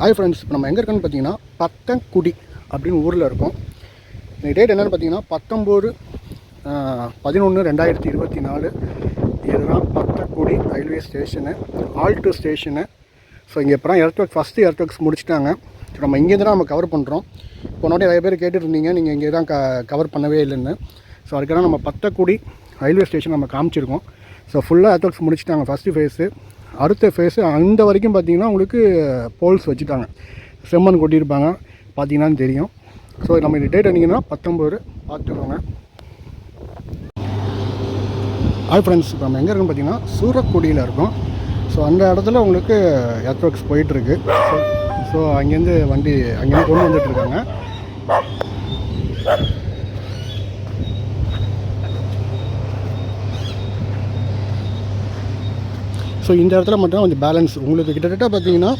Hi friends இப்போ நம்ம எங்கே இருக்கோன்னு பார்த்தீங்கன்னா பத்தங்குடி அப்படின்னு ஊரில் இருக்கோம். இன்றைக்கி டேட் என்னென்னு பார்த்தீங்கன்னா பத்தொம்போது பதினொன்று ரெண்டாயிரத்தி இருபத்தி நாலு. இதுதான் Pathakudi railway station halt station so இங்கே இப்போ earth work first earth works முடிச்சிட்டாங்க. ஸோ நம்ம இங்கேருந்து தான் நம்ம கவர் பண்ணுறோம் போனோடனே நிறைய பேர் கேட்டுட்டு இருந்தீங்க நீங்கள் இங்கே தான் க கவர் பண்ணவே இல்லைன்னு. ஸோ அதுக்காக நம்ம பத்தக்குடி ரயில்வே ஸ்டேஷன் நம்ம காமிச்சிருக்கோம். ஸோ ஃபுல்லாக எர்த் ஒர்க்ஸ் முடிச்சிட்டாங்க ஃபஸ்ட்டு ஃபேஸு அடுத்த ஃபேஸு அந்த வரைக்கும் பார்த்தீங்கன்னா உங்களுக்கு போல்ஸ் வச்சுட்டாங்க. செம்மண் கொட்டியிருப்பாங்க. பார்த்தீங்கன்னா தெரியும். ஸோ நம்ம இந்த டேட் அன்றைக்கினா பத்தொம்பது பார்த்துக்கோங்க. ஹாய் ஃப்ரெண்ட்ஸ் இப்போ நம்ம எங்கே இருக்குன்னு பார்த்தீங்கன்னா சூரக்குடியில் இருக்கோம். ஸோ அந்த இடத்துல உங்களுக்கு எர்த் ஒர்க்ஸ் போயிட்டுருக்கு ஸோ ஸோ அங்கேருந்து வண்டி அங்கேருந்து கொண்டு வந்துட்டுருக்காங்க ஸோ இந்த இடத்துல மட்டும் கொஞ்சம் பேலன்ஸ் உங்களுக்கு கிட்டத்தட்ட பார்த்தீங்கன்னா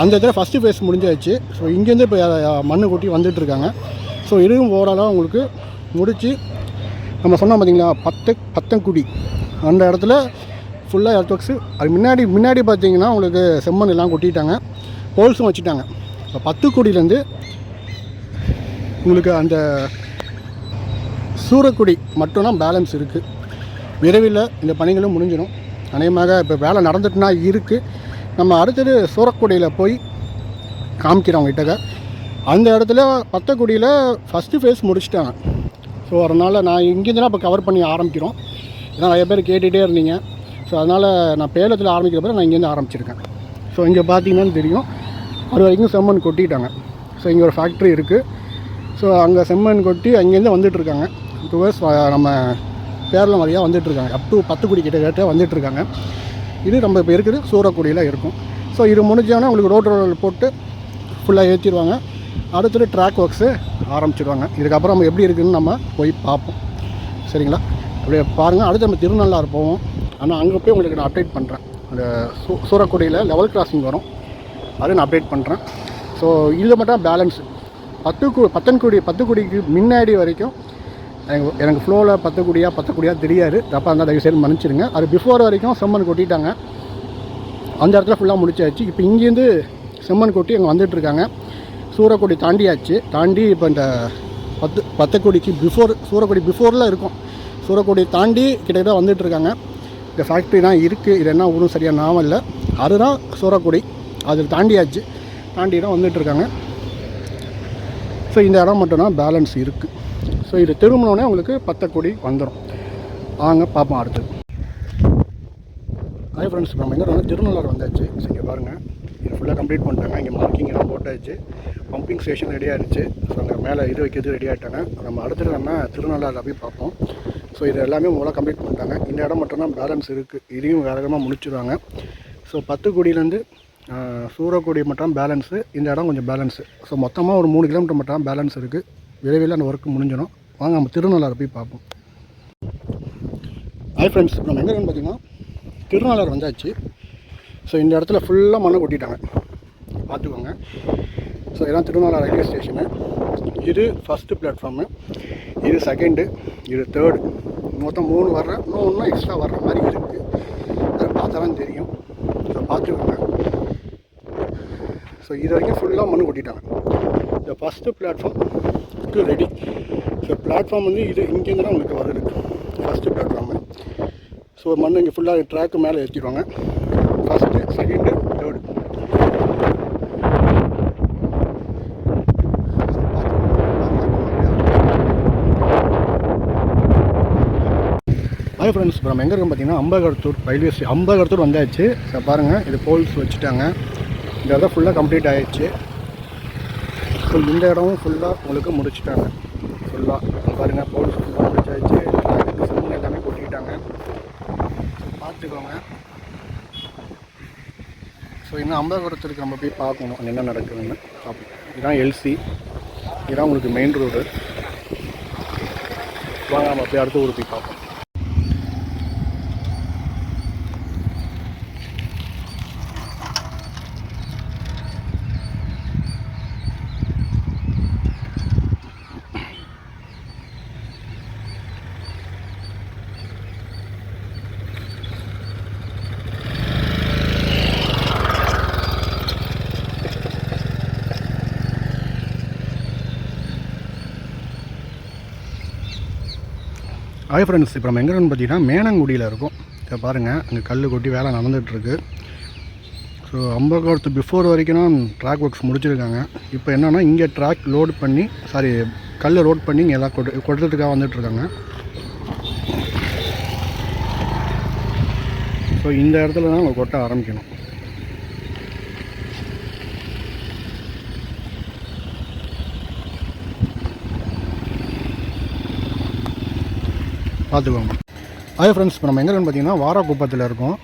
அந்த இடத்துல ஃபஸ்ட்டு ஃபேஸ் முடிஞ்சாச்சு. ஸோ இங்கேருந்து இப்போ மண்ணு கொட்டி வந்துட்டுருக்காங்க ஸோ இதுவும் ஓவராலாக உங்களுக்கு முடித்து நம்ம சொன்னோம் பார்த்தீங்களா பத்து பத்தங்குடி. அந்த இடத்துல ஃபுல்லாக எர்த் ஒர்க்ஸு அது முன்னாடி முன்னாடி பார்த்தீங்கன்னா உங்களுக்கு செம்மண் எல்லாம் கொட்டிட்டாங்க. ஹோல்ஸும் வச்சுட்டாங்க. இப்போ பத்துக்குடியிலேருந்து உங்களுக்கு அந்த சூரக்குடி மட்டும்தான் பேலன்ஸ் இருக்குது விரைவில் இந்த பணிகளும் முடிஞ்சிடும். அநேகமாக இப்போ வேலை நடந்துட்டுனா இருக்குது நம்ம அடுத்தது சூரக்குடியில் போய் காமிக்கிறோம் கிட்டக்க அந்த இடத்துல பத்தக்குடியில் ஃபஸ்ட்டு ஃபேஸ் முடிச்சிட்டாங்க ஸோ அதனால் நான் இங்கேருந்து இப்போ கவர் பண்ணி ஆரம்பிக்கிறோம். ஏன்னா நிறைய பேர் கேட்டுகிட்டே இருந்தீங்க. ஸோ அதனால் நான் பேலத்தில் ஆரம்பிக்கிற பிறகு நான் இங்கேருந்து ஆரம்பிச்சிருக்கேன். ஸோ இங்கே பார்த்தீங்கன்னா தெரியும். அது வரைக்கும் செம்மண் கொட்டிட்டாங்க. ஸோ இங்கே ஒரு ஃபேக்ட்ரி இருக்குது ஸோ அங்கே செம்மண் கொட்டி அங்கேருந்து வந்துட்டுருக்காங்க டுவர்ஸ் நம்ம பேரில் வழியாக வந்துட்டுருக்காங்க. அப் டு பத்துக்குடி கிட்ட கிட்ட வந்துட்டுருக்காங்க. இது நம்ம இப்போ இருக்குது சூரக்குடியில் இருக்கும். ஸோ இது முடிஞ்சோன்னா உங்களுக்கு ரோட் ரோல் போட்டு ஃபுல்லாக ஏற்றிடுவாங்க அடுத்தது ட்ராக் ஒர்க்ஸு ஆரம்பிச்சிடுவாங்க. இதுக்கப்புறம் நம்ம எப்படி இருக்குதுன்னு நம்ம போய் பார்ப்போம். சரிங்களா? அப்படியே பாருங்கள் அடுத்து நம்ம திருநள்ளாறு போவோம். ஆனால் அங்கே போய் உங்களுக்கு நான் அப்டேட் பண்ணுறேன் அந்த சூ சூரக்குடியில் லெவல் கிராசிங் வரும். அதை நான் அப்டேட் பண்ணுறேன் ஸோ இது மட்டும் பேலன்ஸ் பத்துக்கு பத்தன்குடி பத்துக்குடிக்கு முன்னாடி வரைக்கும் எனக்கு எனக்கு ஃப்ளோவில் பத்தக்கூடியா பத்தக்கூடியா தெரியாது. தப்பாக இருந்தால் தயவு செய்து மன்னிச்சிடுங்க. அது பிஃபோர் வரைக்கும் செம்மண் கொட்டிட்டாங்க. அந்த இடத்துல ஃபுல்லாக முடிச்சாச்சு. இப்போ இங்கேருந்து செம்மண் கொட்டி அங்கே வந்துட்டுருக்காங்க. சூரக்கொடி தாண்டியாச்சு. தாண்டி இப்போ இந்த பத்து பத்தக்கொடிக்கு பிஃபோர் சூரக்கொடி பிஃபோரில் இருக்கும். சூரக்கொடி தாண்டி கிட்டத்தட்ட வந்துட்டுருக்காங்க. இந்த ஃபேக்ட்ரி தான் இருக்குது இது என்ன ஊரும் சரியாக நாமம் இல்லை. அதுதான் சூரக்குடி. அது தாண்டியாச்சு. தாண்டி தான் வந்துட்டுருக்காங்க. ஸோ இந்த இடம் மட்டும்தான் பேலன்ஸ் இருக்குது ஸோ இது திரும்பினோடனே உங்களுக்கு பத்தக்குடி வந்துடும் வாங்க பார்ப்போம் அடுத்து. ஹாய் ஃப்ரெண்ட்ஸ் நம்ம இங்கே வந்து திருநள்ளாறு வந்தாச்சு. ஸோ இங்கே பாருங்கள் இது ஃபுல்லாக கம்ப்ளீட் பண்ணிட்டாங்க. இங்கே மார்க்கிங் எல்லாம் போட்டாச்சு. பம்பிங் ஸ்டேஷன் ரெடி ஆகிடுச்சு ஸோ அங்கே மேலே இது வைக்கிறது ரெடி ஆகிட்டாங்க நம்ம அடுத்தது நம்ம திருநள்ளாறு போய் பார்ப்போம். ஸோ இது எல்லாமே மூலம் கம்ப்ளீட் பண்ணிட்டாங்க. இந்த இடம் மட்டும்தான் பேலன்ஸ் இருக்குது இதையும் வேகமாக முடிச்சிடுவாங்க ஸோ பத்துக்குடியிலேருந்து சூரக்குடி மட்டும் பேலன்ஸு இந்த இடம் கொஞ்சம் பேலன்ஸு ஸோ மொத்தமாக ஒரு மூணு கிலோமீட்டர் மட்டும் பேலன்ஸ் இருக்குது விரைவில் அந்த ஒர்க்கு முடிஞ்சிடும். வாங்க நம்ம திருநள்ளாறு போய் பார்ப்போம். ஹாய் ஃப்ரெண்ட்ஸ் நம்ம எங்கே இருக்குன்னு பார்த்தீங்கன்னா திருநள்ளாறு வந்தாச்சு. ஸோ இந்த இடத்துல ஃபுல்லாக மண்ணை கொட்டிட்டாங்க. பார்த்துக்கோங்க. ஸோ இதெல்லாம் திருநள்ளாறு ரயில்வே ஸ்டேஷனு இது ஃபஸ்ட்டு பிளாட்ஃபார்மு இது செகண்டு இது தேர்டு மொத்தம் மூணு வர்ற இன்னும் ஒன்றும் எக்ஸ்ட்ரா வர்ற மாதிரி இருக்குது அதை பார்த்தா தான் தெரியும். ஸோ பார்த்துக்கோங்க. ஸோ இது வரைக்கும் ஃபுல்லாக மண் கொட்டிட்டாங்க. இந்த first platform ready so platform வந்து இது இங்கேருந்து தான் உங்களுக்கு வருது ஃபஸ்ட்டு பிளாட்ஃபார்மு ஸோ மண் இங்கே ஃபுல்லாக ட்ராக்கு மேலே ஏற்றிடுவாங்க first second third hi friends இப்போ நம்ம எங்கே இருக்கோம் பார்த்தீங்கன்னா அம்பகடத்தூர் ரயில்வே ஸ்டே அம்பகடத்தூர் வந்தாச்சு. ஸோ பாருங்கள் இது போல்ஸ் வச்சுட்டாங்க. இந்த இடத்த ஃபுல்லாக கம்ப்ளீட் ஆகிடுச்சு ஸோ இந்த இடமும் ஃபுல்லாக உங்களுக்கு முடிச்சுட்டாங்க. ஃபுல்லாக பாருங்கள் போல் ஃபுல்லாக முடிச்சாச்சு எல்லாமே கொட்டிக்கிட்டாங்க ஸோ பார்த்துக்கோங்க. ஸோ இன்னும் அம்பகரத்துக்கு நம்ம போய் பார்க்கணும். என்ன நடக்குதுன்னு இதான் இதுதான் எல்சி இதுதான் உங்களுக்கு மெயின் ரோடு வாங்க நம்ம போய் அடுத்த ஊருக்கு போய் பார்ப்போம். ஹாய் ஃப்ரெண்ட்ஸ் இப்போ நம்ம எங்கே பார்த்தீங்கன்னா மேனங்குடியில் இருக்கோம். இதை பாருங்கள் அங்கே கல் கொட்டி வேலை நடந்துகிட்ருக்கு. ஸோ அம்பகோரத்து பிஃபோர் வரைக்கும் ட்ராக் ஒர்க்ஸ் முடிச்சிருக்காங்க. இப்போ என்னென்னா இங்கே ட்ராக் லோட் பண்ணி சாரி கல் லோட் பண்ணி இங்கே எல்லாம் கொடு கொட்டுறதுக்காக வந்துட்டுருக்காங்க ஸோ இந்த இடத்துல தான் அவங்க கொட்ட ஆரம்பிக்கணும். பார்த்துக்கோங்க. ஹாய் ஃப்ரெண்ட்ஸ் இப்போ நம்ம எங்கே பார்த்தீங்கன்னா வாராக்குப்பத்தில் இருக்கோம்.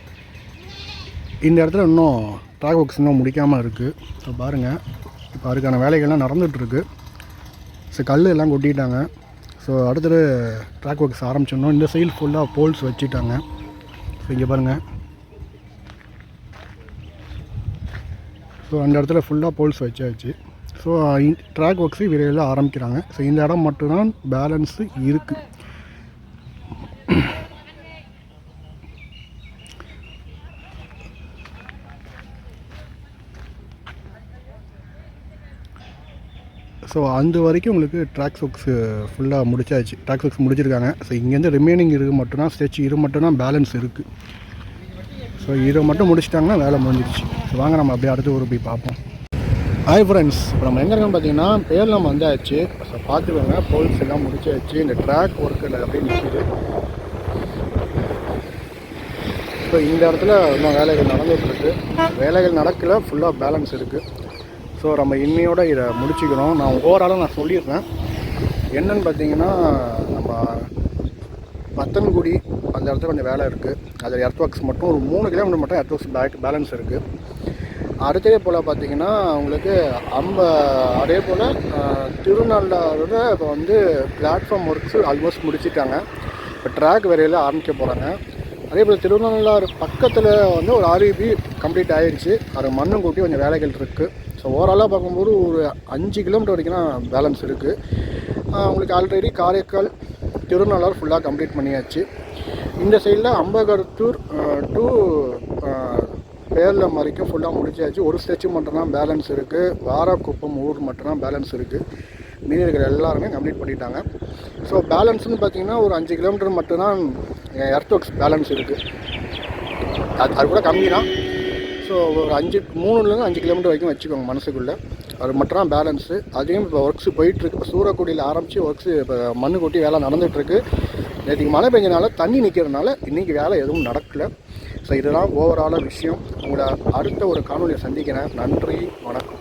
இந்த இடத்துல இன்னும் ட்ராக் ஒர்க்ஸ் இன்னும் முடிக்காமல் இருக்குது ஸோ பாருங்கள் இப்போ அதுக்கான வேலைகள்லாம் நடந்துகிட்ருக்கு ஸோ கல் எல்லாம் கொட்டிட்டாங்க. ஸோ அடுத்தது ட்ராக் ஒர்க்ஸ் ஆரம்பிச்சிடணும். இந்த சைடு ஃபுல்லாக போல்ஸ் வச்சுட்டாங்க. ஸோ இங்கே பாருங்கள் ஸோ அந்த இடத்துல ஃபுல்லாக போல்ஸ் வச்சாச்சு. ஸோ ட்ராக் ஒர்க்ஸு விரைவில் ஆரம்பிக்கிறாங்க. ஸோ இந்த இடம் மட்டும்தான் பேலன்ஸு இருக்குது ஸோ அந்த வரைக்கும் உங்களுக்கு ட்ராக் ஒர்க்ஸு ஃபுல்லாக முடிச்சாச்சு. ட்ராக் ஒர்க்ஸ் முடிச்சிருக்காங்க. ஸோ இங்கேருந்து ரிமைனிங் இருக்கு மட்டும்தான் ஸ்டெச் இரு மட்டும்தான் பேலன்ஸ் இருக்குது ஸோ இதை மட்டும் முடிச்சிட்டாங்கன்னா வேலை முடிஞ்சிருச்சு. ஸோ வாங்க நம்ம அப்படியே அடுத்து ஒரு போய் பார்ப்போம். ஹாய் ஃப்ரெண்ட்ஸ் இப்போ நம்ம எங்கே இருக்கோம்னு பார்த்தீங்கன்னா பேர்லாம் வந்தாச்சு. ஸோ பார்த்துக்கோங்க. போல்ஸ் எல்லாம் முடிச்சாச்சு. இந்த ட்ராக் ஒர்க்கில் அப்படியே நிற்கிது ஸோ இந்த இடத்துல இன்னும் வேலைகள் நடந்துட்டு இருக்கு. வேலைகள் நடக்கல. ஃபுல்லாக பேலன்ஸ் இருக்குது ஸோ நம்ம இன்னையோட இதை முடிச்சுக்கிறோம். நான் ஓவராலாக நான் சொல்லிடுறேன். என்னன்னு பார்த்தீங்கன்னா நம்ம மத்தன்குடி அந்த இடத்துல கொஞ்சம் வேலை இருக்குது அதில் எர்த் ஒர்க்ஸ் மட்டும் ஒரு மூணு கிலோமீட்டர் மட்டும் எர்த் ஒர்க்ஸ் பேக் பேலன்ஸ் இருக்குது அடுத்ததே போல் பார்த்தீங்கன்னா உங்களுக்கு அம்ப அதே போல் திருநள்ளாறுல இப்போ வந்து பிளாட்ஃபார்ம் ஒர்க்ஸ் ஆல்மோஸ்ட் முடிச்சிட்டாங்க. இப்போ ட்ராக் வரையில் ஆரம்பிக்க போகிறாங்க அதே போல் திருநள்ளாறு பக்கத்தில் வந்து ஒரு ஆர்இபி கம்ப்ளீட் ஆகிடுச்சு அது மண்ணும் கூட்டி கொஞ்சம் வேலைகள் இருக்குது ஸோ ஓவராலாக பார்க்கும்போது ஒரு அஞ்சு கிலோமீட்டர் வரைக்கும் தான் பேலன்ஸ் இருக்குது உங்களுக்கு ஆல்ரெடி காரைக்கால் திருநள்ளார் ஃபுல்லாக கம்ப்ளீட் பண்ணியாச்சு. இந்த சைடில் அம்பகரத்தூர் டு பேரில் வரைக்கும் ஃபுல்லாக முடிச்சாச்சு. ஒரு ஸ்டெச்சு மட்டும்தான் பேலன்ஸ் இருக்குது வாராக்குப்பம் ஊர் மட்டும்தான் பேலன்ஸ் இருக்குது மீதி இருக்கிற எல்லாருமே கம்ப்ளீட் பண்ணிட்டாங்க. ஸோ பேலன்ஸ்னு பார்த்தீங்கன்னா ஒரு அஞ்சு கிலோமீட்டர் மட்டும்தான் எர்த் ஒர்க்ஸ் பேலன்ஸ் இருக்குது அது அது கூட கம்மி தான் ஸோ ஒரு அஞ்சு மூணுலேருந்து அஞ்சு கிலோமீட்டர் வரைக்கும் வச்சுக்கோங்க மனசுக்குள்ளே. அது மட்டும் தான் பேலன்ஸு அதையும் இப்போ ஒர்க்ஸ் போயிட்டுருக்கு. இப்போ சூரக்குடியில் ஆரம்பித்து ஒர்க்ஸு இப்போ மண்ணு கொட்டி வேலை நடந்துகிட்ருக்கு நேற்றுக்கு மழை பெஞ்சனால தண்ணி நிற்கிறதுனால இன்றைக்கி வேலை எதுவும் நடக்கலை. ஸோ இதுதான் ஓவராலாக விஷயம். உங்களை அடுத்த ஒரு காணொலியை சந்திக்கிறேன். நன்றி வணக்கம்.